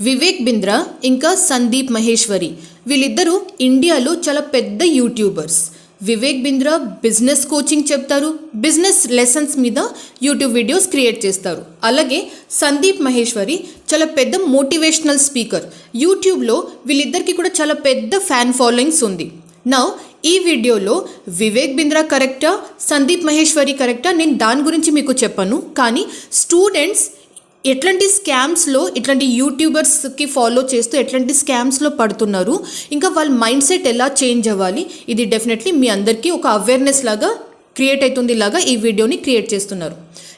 వివేక్ బింద్రా ఇంకా సందీప్ మహేశ్వరి. వీళ్ళిద్దరూ ఇండియాలో చాలా పెద్ద YouTubers. Vivek Bindra business coaching చెప్తారు బిజినెస్ లెసన్స్ మీద యూట్యూబ్ వీడియోస్ క్రియేట్ చేస్తారు. అలాగే సందీప్ మహేశ్వరి చాలా పెద్ద మోటివేషనల్ స్పీకర్. యూట్యూబ్లో వీళ్ళిద్దరికీ కూడా చాలా పెద్ద ఫ్యాన్ ఫాలోయింగ్స్ ఉంది. నా ఈ వీడియోలో వివేక్ బింద్రా కరెక్టా సందీప్ మహేశ్వరి కరెక్టా నేను దాని గురించి మీకు చెప్పను. కానీ స్టూడెంట్స్ ఎట్లాంటి స్కామ్స్లో ఇట్లాంటి యూట్యూబర్స్కి ఫాలో చేస్తూ ఎట్లాంటి స్కామ్స్లో పడుతున్నారు? ఇంకా వాళ్ళ మైండ్ సెట్ ఎలా చేంజ్ అవ్వాలి? ఇది డెఫినెట్లీ మీ అందరికీ ఒక అవేర్నెస్ లాగా క్రియేట్ అవుతుంది లాగా ఈ వీడియోని క్రియేట్ చేస్తున్నారు.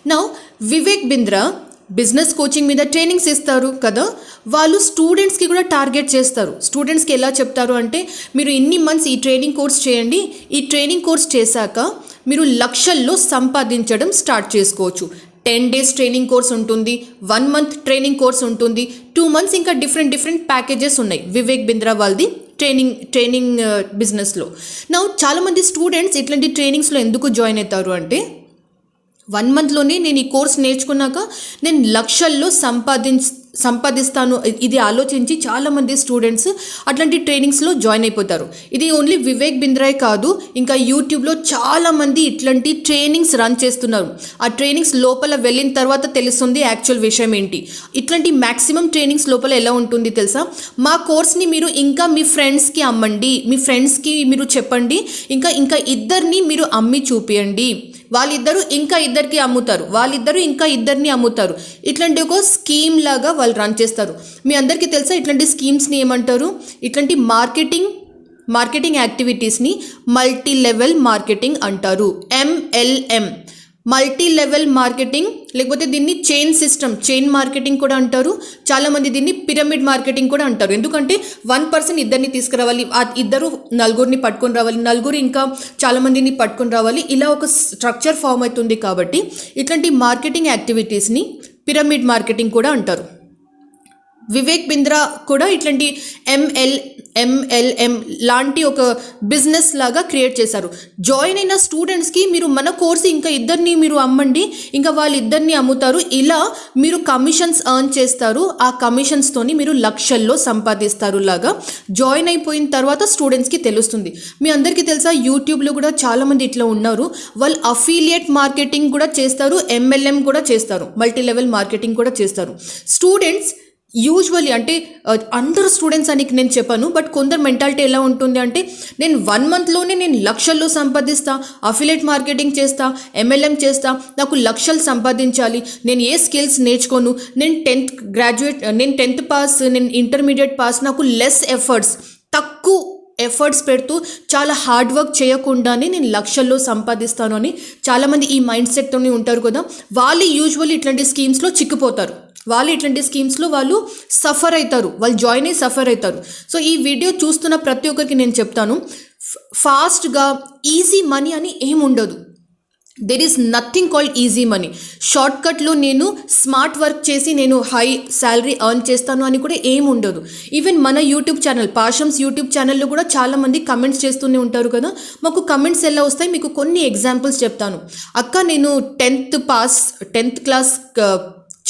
నా వివేక్ బింద్రా బిజినెస్ కోచింగ్ మీద ట్రైనింగ్స్ ఇస్తారు కదా? వాళ్ళు స్టూడెంట్స్కి కూడా టార్గెట్ చేస్తారు. స్టూడెంట్స్కి ఎలా చెప్తారు అంటే మీరు ఇన్ని మంత్స్ ఈ ట్రైనింగ్ కోర్స్ చేయండి. ఈ ట్రైనింగ్ కోర్స్ చేశాక మీరు లక్షల్లో సంపాదించడం స్టార్ట్ చేసుకోవచ్చు. టెన్ డేస్ ట్రైనింగ్ కోర్స్ ఉంటుంది వన్ మంత్ ట్రైనింగ్ కోర్స్ ఉంటుంది. టూ మంత్స్ ఇంకా డిఫరెంట్ డిఫరెంట్ ప్యాకేజెస్ ఉన్నాయి. వివేక్ బింద్రా వాళ్ళది ట్రైనింగ్ ట్రైనింగ్ బిజినెస్లో నా చాలామంది స్టూడెంట్స్ ఇట్లాంటి ట్రైనింగ్స్లో ఎందుకు జాయిన్ అవుతారు అంటే వన్ మంత్లోనే నేను ఈ కోర్స్ నేర్చుకున్నాక నేను లక్షల్లో సంపాదించ సంపాదిస్తాను. ఇది ఆలోచించి చాలామంది స్టూడెంట్స్ అట్లాంటి ట్రైనింగ్స్లో జాయిన్ అయిపోతారు. ఇది ఓన్లీ వివేక్ బింద్రాయ్ కాదు ఇంకా యూట్యూబ్లో చాలామంది ఇట్లాంటి ట్రైనింగ్స్ రన్ చేస్తున్నారు. ఆ ట్రైనింగ్స్ లోపల వెళ్ళిన తర్వాత తెలుస్తుంది యాక్చువల్ విషయం ఏంటి. ఇట్లాంటి మ్యాక్సిమం ట్రైనింగ్స్ లోపల ఎలా ఉంటుంది తెలుసా? మా కోర్స్ని మీరు ఇంకా మీ ఫ్రెండ్స్కి అమ్మండి. మీ ఫ్రెండ్స్కి మీరు చెప్పండి. ఇంకా ఇంకా ఇద్దరిని మీరు అమ్మి చూపియండి. వాళ్ళిద్దరూ ఇంకా ఇద్దరికి అమ్ముతారు వాళ్ళిద్దరూ ఇంకా ఇద్దరిని అమ్ముతారు. ఇట్లాంటి ఒక స్కీమ్ లాగా వాళ్ళు రన్ చేస్తారు. మీ అందరికీ తెలుసా ఇట్లాంటి స్కీమ్స్ని ఏమంటారు? ఇట్లాంటి మార్కెటింగ్ మార్కెటింగ్ యాక్టివిటీస్ని మల్టీ లెవెల్ మార్కెటింగ్ అంటారు. ఎంఎల్ఎం మల్టీ లెవెల్ మార్కెటింగ్ లేకపోతే దీన్ని చైన్ సిస్టమ్ చైన్ మార్కెటింగ్ కూడా అంటారు. చాలామంది దీన్ని పిరమిడ్ మార్కెటింగ్ కూడా అంటారు. ఎందుకంటే వన్ పర్సన్ ఇద్దరిని తీసుకురావాలి ఇద్దరు నలుగురిని పట్టుకొని రావాలి నలుగురు ఇంకా చాలామందిని పట్టుకొని రావాలి. ఇలా ఒక స్ట్రక్చర్ ఫామ్ అవుతుంది కాబట్టి ఇట్లాంటి మార్కెటింగ్ యాక్టివిటీస్ని పిరమిడ్ మార్కెటింగ్ కూడా అంటారు. వివేక్ బింద్రా కూడా ఇట్లాంటి ఎంఎల్ ఎంఎల్ఎం లాంటి ఒక బిజినెస్ లాగా క్రియేట్ చేశారు. జాయిన్ అయిన స్టూడెంట్స్కి మీరు మన కోర్స్ ఇంకా ఇద్దరిని మీరు అమ్మండి ఇంకా వాళ్ళిద్దరిని అమ్ముతారు. ఇలా మీరు కమిషన్స్ ఎర్న్ చేస్తారు. ఆ కమిషన్స్తోని మీరు లక్షల్లో సంపాదిస్తారు లాగా జాయిన్ అయిపోయిన తర్వాత స్టూడెంట్స్కి తెలుస్తుంది. మీ అందరికీ తెలుసా యూట్యూబ్లో కూడా చాలామంది ఇట్లా ఉన్నారు. వాళ్ళు అఫీలియేట్ మార్కెటింగ్ కూడా చేస్తారు ఎంఎల్ఎం కూడా చేస్తారు. మల్టీ లెవెల్ మార్కెటింగ్ కూడా చేస్తారు. స్టూడెంట్స్ యూజువల్లీ అంటే అందరు స్టూడెంట్స్ అని నేను చెప్పాను బట్ కొందరు మెంటాలిటీ ఎలా ఉంటుంది అంటే నేను వన్ మంత్లోనే నేను లక్షల్లో సంపాదిస్తా అఫిలేట్ మార్కెటింగ్ చేస్తా ఎంఎల్ఎం చేస్తా నాకు లక్షలు సంపాదించాలి నేను ఏ స్కిల్స్ నేర్చుకోను నేను టెన్త్ గ్రాడ్యుయేట్ నేను టెన్త్ పాస్ నేను ఇంటర్మీడియట్ పాస్ నాకు లెస్ ఎఫర్ట్స్ తక్కువ ఎఫర్ట్స్ పెడుతూ చాలా హార్డ్ వర్క్ చేయకుండానే నేను లక్షల్లో సంపాదిస్తాను అని చాలామంది ఈ మైండ్ సెట్తోనే ఉంటారు కదా వాళ్ళు యూజువల్లీ ఇట్లాంటి స్కీమ్స్లో చిక్కిపోతారు. వాళ్ళు ఇట్లాంటి స్కీమ్స్లో వాళ్ళు సఫర్ అవుతారు వాళ్ళు జాయిన్ అయ్యి సఫర్ అవుతారు సో ఈ వీడియో చూస్తున్న ప్రతి ఒక్కరికి నేను చెప్తాను. ఫాస్ట్గా ఈజీ మనీ అని ఏం ఉండదు. There is nothing called easy money short కట్లో నేను స్మార్ట్ వర్క్ చేసి నేను హై శాలరీ ఎర్న్ చేస్తాను అని కూడా ఏం ఉండదు. ఈవెన్ మన యూట్యూబ్ ఛానల్ పాషమ్స్ యూట్యూబ్ ఛానల్లో కూడా చాలామంది కమెంట్స్ చేస్తూనే ఉంటారు కదా. మాకు కమెంట్స్ ఎలా వస్తాయి? మీకు కొన్ని ఎగ్జాంపుల్స్ చెప్తాను. అక్క నేను టెన్త్ పాస్ టెన్త్ క్లాస్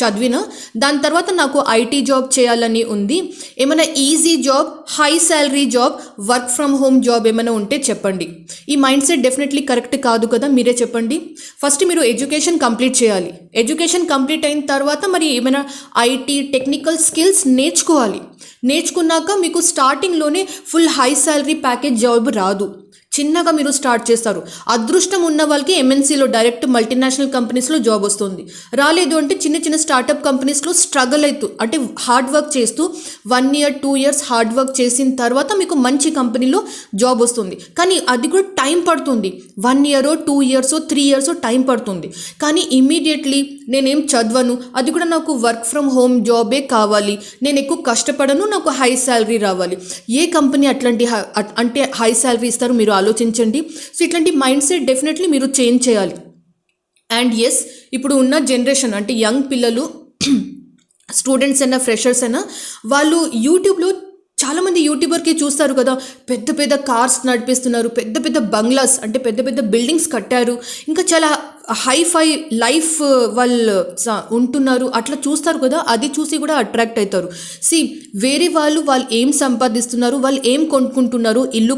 చదివిన దాని తర్వాత నాకు ఐటీ జాబ్ చేయాలని ఉంది. ఏమైనా easy job high salary job work from home job ఏమైనా ఉంటే చెప్పండి. ఈ మైండ్ సెట్ డెఫినెట్లీ కరెక్ట్ కాదు కదా మీరే చెప్పండి. ఫస్ట్ మీరు ఎడ్యుకేషన్ కంప్లీట్ చేయాలి. ఎడ్యుకేషన్ కంప్లీట్ అయిన తర్వాత మరి ఏమైనా ఐటీ టెక్నికల్ స్కిల్స్ నేర్చుకోవాలి. నేర్చుకున్నాక మీకు స్టార్టింగ్లోనే full high salary package job రాదు. చిన్నగా మీరు స్టార్ట్ చేస్తారు. అదృష్టం ఉన్న వాళ్ళకి ఎంఎన్సీలో డైరెక్ట్ మల్టీనేషనల్ కంపెనీస్లో జాబ్ వస్తుంది. రాలేదు అంటే చిన్న చిన్న స్టార్టప్ కంపెనీస్లో స్ట్రగుల్ అవుతూ అంటే హార్డ్ వర్క్ చేస్తూ one year two years hard work చేసిన తర్వాత మీకు మంచి కంపెనీలో జాబ్ వస్తుంది. కానీ అది కూడా టైం పడుతుంది. వన్ ఇయరో టూ ఇయర్సో త్రీ ఇయర్సో టైం పడుతుంది. కానీ ఇమీడియట్లీ నేనేం చదవను. అది కూడా నాకు వర్క్ ఫ్రమ్ హోమ్ జాబే కావాలి. నేను ఎక్కువ కష్టపడను నాకు హై శాలరీ రావాలి. ఏ కంపెనీ అట్లాంటి హై- అట్- అంటే హై శాలరీ ఇస్తారు మీరు ఆలోచించండి. సో ఇట్లాంటి మైండ్ సెట్ డెఫినెట్లీ మీరు చేంజ్ చేయాలి. అండ్ ఎస్ ఇప్పుడు ఉన్న జనరేషన్ అంటే యంగ్ పిల్లలు స్టూడెంట్స్ అయినా ఫ్రెషర్స్ అయినా వాళ్ళు యూట్యూబ్లో చాలామంది యూట్యూబర్కి చూస్తారు కదా. పెద్ద పెద్ద కార్స్ నడిపిస్తున్నారు పెద్ద పెద్ద బంగ్లాస్ అంటే పెద్ద పెద్ద బిల్డింగ్స్ కట్టారు. ఇంకా చాలా హై ఫై లైఫ్ వాళ్ళు స- ఉంటున్నారు. అట్లా చూస్తారు కదా అది చూసి కూడా అట్రాక్ట్ అవుతారు. సి వేరే వాళ్ళు వాళ్ళు ఏం సంపాదిస్తున్నారు వాళ్ళు ఏం కొనుక్కుంటున్నారు ఇల్లు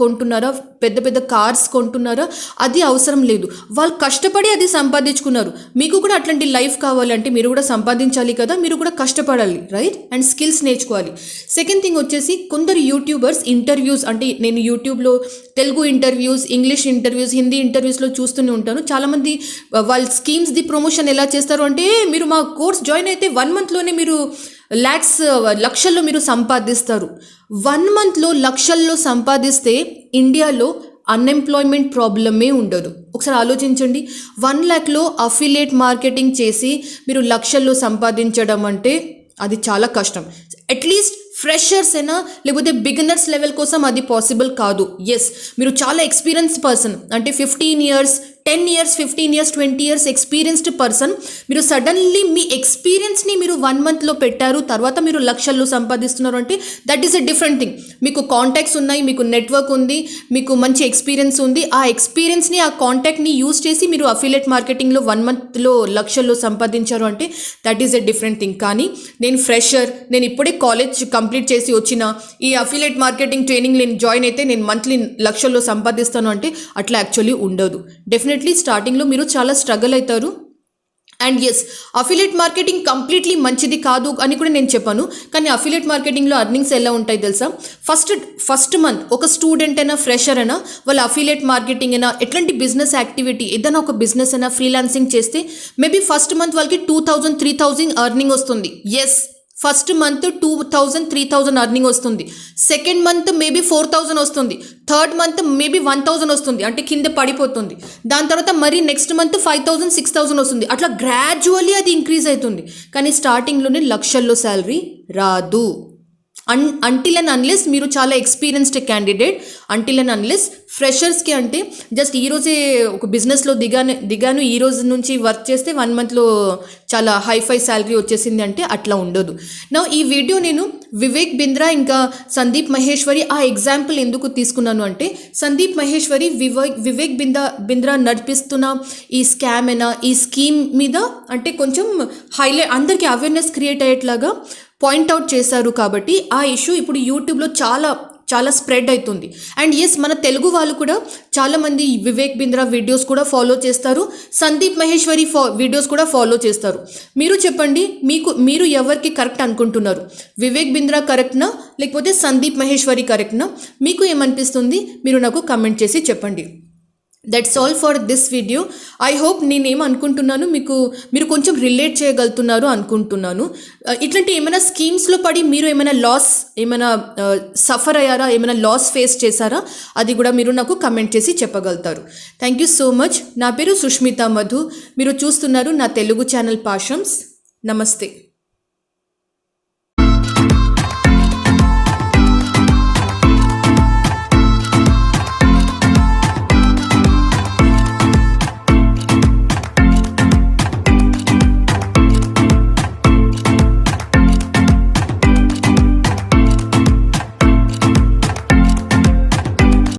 కొంటున్నారా పెద్ద పెద్ద కార్స్ కొంటున్నారా అది అవసరం లేదు. వాళ్ళు కష్టపడి అది సంపాదించుకున్నారు. మీకు కూడా అట్లాంటి లైఫ్ కావాలంటే మీరు కూడా సంపాదించాలి కదా మీరు కూడా కష్టపడాలి రైట్ అండ్ స్కిల్స్ నేర్చుకోవాలి. సెకండ్ థింగ్ వచ్చేసి కొందరు యూట్యూబర్స్ ఇంటర్వ్యూస్ అంటే నేను యూట్యూబ్లో Telugu interviews English interviews Hindi ఇంటర్వ్యూస్లో చూస్తూనే ఉంటాను. చాలామంది వాళ్ళ స్కీమ్స్ ది ప్రమోషన్ ఎలా చేస్తారు అంటే మీరు మా కోర్స్ జాయిన్ అయితే వన్ మంత్లోనే మీరు ల్యాక్స్ లక్షల్లో మీరు సంపాదిస్తారు వన్ మంత్లో లక్షల్లో సంపాదిస్తే ఇండియాలో అన్ఎంప్లాయ్మెంట్ ప్రాబ్లమే ఉండదు ఒకసారి ఆలోచించండి వన్ ల్యాక్లో అఫిలియేట్ మార్కెటింగ్ చేసి మీరు లక్షల్లో సంపాదించడం అంటే అది చాలా కష్టం అట్లీస్ట్ ఫ్రెషర్స్ అయినా లేకపోతే బిగినర్స్ లెవెల్ కోసం అది పాసిబుల్ కాదు ఎస్ మీరు చాలా ఎక్స్పీరియన్స్ పర్సన్ అంటే fifteen years ten years fifteen years twenty years experienced person మీరు సడన్లీ మీ ఎక్స్పీరియన్స్ని మీరు వన్ మంత్లో పెట్టారు తర్వాత మీరు లక్షల్లో సంపాదిస్తున్నారు అంటే that is a different thing మీకు కాంటాక్ట్స్ ఉన్నాయి మీకు నెట్వర్క్ ఉంది మీకు మంచి ఎక్స్పీరియన్స్ ఉంది. ఆ ఎక్స్పీరియన్స్ని ఆ కాంటాక్ట్ని యూజ్ చేసి మీరు అఫిలియట్ మార్కెటింగ్లో వన్ మంత్లో లక్షల్లో సంపాదించారు అంటే that is a different thing కానీ నేను ఫ్రెషర్ నేను ఇప్పుడే కాలేజ్ కంప్లీట్ చేసి వచ్చిన ఈ అఫిలియట్ మార్కెటింగ్ ట్రైనింగ్ నేను జాయిన్ అయితే నేను మంత్లీ లక్షల్లో సంపాదిస్తాను అంటే అట్లా యాక్చువల్లీ ఉండదు. డెఫినెట్లీ స్టార్టింగ్లో మీరు చాలా స్ట్రగుల్ అవుతారు. And yes affiliate marketing completely మంచిది కాదు అని కూడా నేను చెప్పాను. కానీ అఫిలియేట్ మార్కెటింగ్లో అర్నింగ్స్ ఎలా ఉంటాయి తెలుసా? ఫస్ట్ ఫస్ట్ మంత్ ఒక స్టూడెంట్ అయినా ఫ్రెషర్ అయినా వాళ్ళ అఫిలియేట్ మార్కెటింగ్ అయినా ఎట్లాంటి బిజినెస్ యాక్టివిటీ ఏదైనా ఒక బిజినెస్ అయినా ఫ్రీలాన్సింగ్ చేస్తే మేబీ ఫస్ట్ మంత్ వాళ్ళకి two thousand three thousand earning వస్తుంది. Yes first month two thousand three thousand earning వస్తుంది. Second month maybe four thousand వస్తుంది. Third month maybe one thousand వస్తుంది. అంటే కింద పడిపోతుంది. దాని తర్వాత మరి next month five thousand six thousand వస్తుంది. అట్లా గ్రాడ్యువల్లీ అది ఇంక్రీజ్ అవుతుంది. కానీ స్టార్టింగ్లోనే లక్షల్లో శాలరీ రాదు. అన్ అంటిల్ అండ్ అన్లెస్ మీరు చాలా experienced candidate until and unless ఫ్రెషర్స్కి అంటే జస్ట్ ఈ రోజే ఒక బిజినెస్లో దిగాను దిగాను ఈ రోజు నుంచి వర్క్ చేస్తే వన్ మంత్లో చాలా హైఫై శాలరీ వచ్చేసింది అంటే అట్లా ఉండదు. నా ఈ వీడియో నేను వివేక్ బింద్రా ఇంకా సందీప్ మహేశ్వరి ఆ ఎగ్జాంపుల్ ఎందుకు తీసుకున్నాను అంటే సందీప్ మహేశ్వరి వివేక్ వివేక్ బిందా బింద్రా నడిపిస్తున్న ఈ స్కామ్ అయినా ఈ స్కీమ్ మీద అంటే కొంచెం హైలైట్ అందరికీ అవేర్నెస్ క్రియేట్ అయ్యేట్లాగా పాయింట్అవుట్ చేశారు కాబట్టి ఆ ఇష్యూ ఇప్పుడు యూట్యూబ్లో చాలా చాలా స్ప్రెడ్ అవుతుంది. అండ్ ఎస్ మన తెలుగు వాళ్ళు కూడా చాలామంది వివేక్ బింద్రా వీడియోస్ కూడా ఫాలో చేస్తారు. సందీప్ మహేశ్వరి ఫా వీడియోస్ కూడా ఫాలో చేస్తారు. మీరు చెప్పండి మీకు మీరు ఎవరికి కరెక్ట్ అనుకుంటున్నారు? వివేక్ బింద్రా కరెక్ట్నా? లేకపోతే సందీప్ మహేశ్వరి కరెక్ట్నా? మీకు ఏమనిపిస్తుంది? మీరు నాకు కమెంట్ చేసి చెప్పండి. That's all for this video I hope నేనేం అనుకుంటున్నాను మీకు మీరు కొంచెం రిలేట్ చేయగలుగుతున్నారు అనుకుంటున్నాను. Uh, ఇట్లాంటి ఏమైనా స్కీమ్స్లో పడి మీరు ఏమైనా లాస్ ఏమైనా uh, సఫర్ అయ్యారా ఏమైనా లాస్ ఫేస్ చేశారా అది కూడా మీరు నాకు కమెంట్ చేసి చెప్పగలుగుతారు. థ్యాంక్ యూ సో మచ్ నా పేరు సుష్మిత మధు. మీరు చూస్తున్నారు నా తెలుగు ఛానల్ పాషమ్స్ నమస్తే